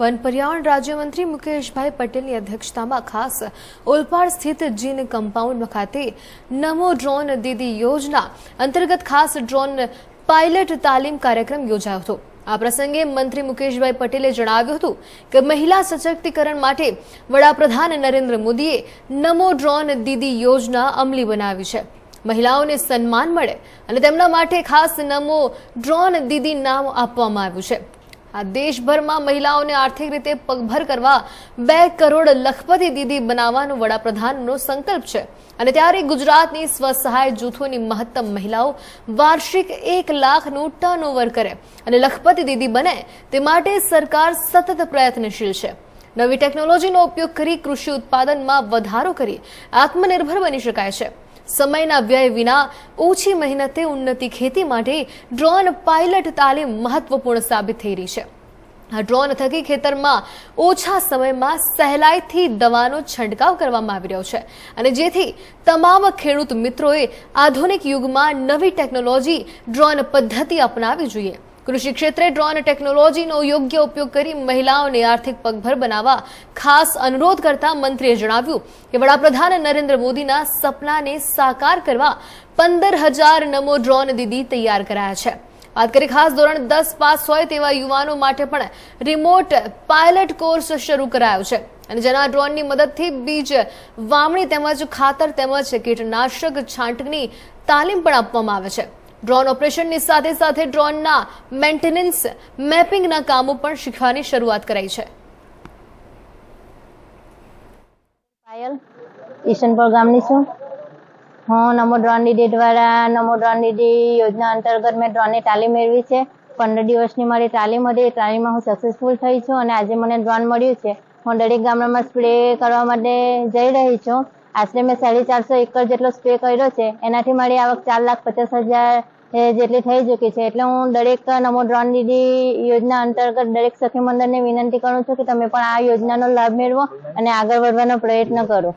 One પર્યાવરણ રાજ્યમંત્રી મુકેશભાઈ પટેલની અધ્યક્ષતામાં ખાસ ઓલપાડ સ્થિત જીન કમ્પાઉન્ડ ખાતે નમો ડ્રોન દીદી યોજના અંતર્ગત ખાસ ડ્રોન પાયલટ તાલીમ કાર્યક્રમ યોજાયો હતો. આ પ્રસંગે મંત્રી મુકેશભાઈ પટેલે જણાવ્યું હતું કે મહિલા સશક્તિકરણ માટે વડાપ્રધાન નરેન્દ્ર મોદીએ નમો ડ્રોન દીદી યોજના અમલી બનાવી છે. મહિલાઓને સન્માન મળે અને તેમના માટે ખાસ નમો ડ્રોન દીદી નામ આપવામાં આવ્યું છે. આ દેશભરમાં મહિલાઓને આર્થિક રીતે પગભર કરવા બે કરોડ લખપતિ દીદી બનાવવાનો વડાપ્રધાનનો સંકલ્પ છે. અને ત્યારે ગુજરાતની સ્વસહાય જૂથોની મહત્તમ મહિલાઓ વાર્ષિક એક લાખનું ટર્નઓવર કરે અને લખપતિ દીદી બને તે માટે સરકાર સતત પ્રયત્નશીલ છે. નવી ટેકનોલોજીનો ઉપયોગ કરી કૃષિ ઉત્પાદનમાં વધારો કરી આત્મનિર્ભર બની શકાય છે. સમયના વ્યય વિના ઓછી મહેનતે ઉન્નતિ ખેતી માટે ડ્રોન પાયલટ તાલીમ મહત્વપૂર્ણ સાબિત થઈ રહી છે. આ ડ્રોન થકી ખેતરમાં ઓછા સમયમાં સહેલાઈથી દવાનો છંટકાવ કરવામાં આવી રહ્યો છે અને જેથી તમામ ખેડૂત મિત્રોએ આધુનિક યુગમાં નવી ટેકનોલોજી ડ્રોન પદ્ધતિ અપનાવી જોઈએ. કૃષિ ક્ષેત્રે ડ્રોન ટેકનોલોજીનો યોગ્ય ઉપયોગ કરી મહિલાઓને આર્થિક પગભર બનાવવા ખાસ અનુરોધ કરતા મંત્રીએ જણાવ્યું કે વડાપ્રધાન નરેન્દ્ર મોદીના સપનાને સાકાર કરવા પંદર હજાર નમો ડ્રોન દીદી તૈયાર કરાયા છે. વાત કરી ખાસ ધોરણ દસ પાસ હોય તેવા યુવાનો માટે પણ રિમોટ પાયલટ કોર્સ શરૂ કરાયો છે. અને જેના ડ્રોનની મદદથી બીજ વાવણી તેમજ ખાતર તેમજ કીટનાશક છાંટની તાલીમ પણ આપવામાં આવે છે. ડ્રોન ઓપરેશનની સાથે સાથે ડ્રોનના મેન્ટેનન્સ મેપિંગના કામો પણ શીખવાની શરૂઆત કરાઈ છે. પાયલ ઈશનપુર ગામની છું. હું નમો ડ્રોન દીદી દ્વારા નમો ડ્રોન દીદી યોજના અંતર્ગત મેં ડ્રોનની તાલીમ મેળવી છે. પંદર દિવસની મારી તાલીમ હતી. તાલીમમાં હું સક્સેસફુલ થઈ છું અને આજે મને ડ્રોન મળ્યું છે. હું દરેક ગામડામાં સ્પ્રે કરવા માટે જઈ રહી છું. આશરે મેં સાડી ચારસો એકર જેટલો સ્પ્રે કર્યો છે. એનાથી મારી આવક ચાર લાખ પચાસ હજાર જેટલી થઈ ચૂકી છે. એટલે હું દરેક નમો ડ્રોન દીદી યોજના અંતર્ગત દરેક સખી મંડળને વિનંતી કરું છું કે તમે પણ આ યોજનાનો લાભ મેળવો અને આગળ વધવાનો પ્રયત્ન કરો.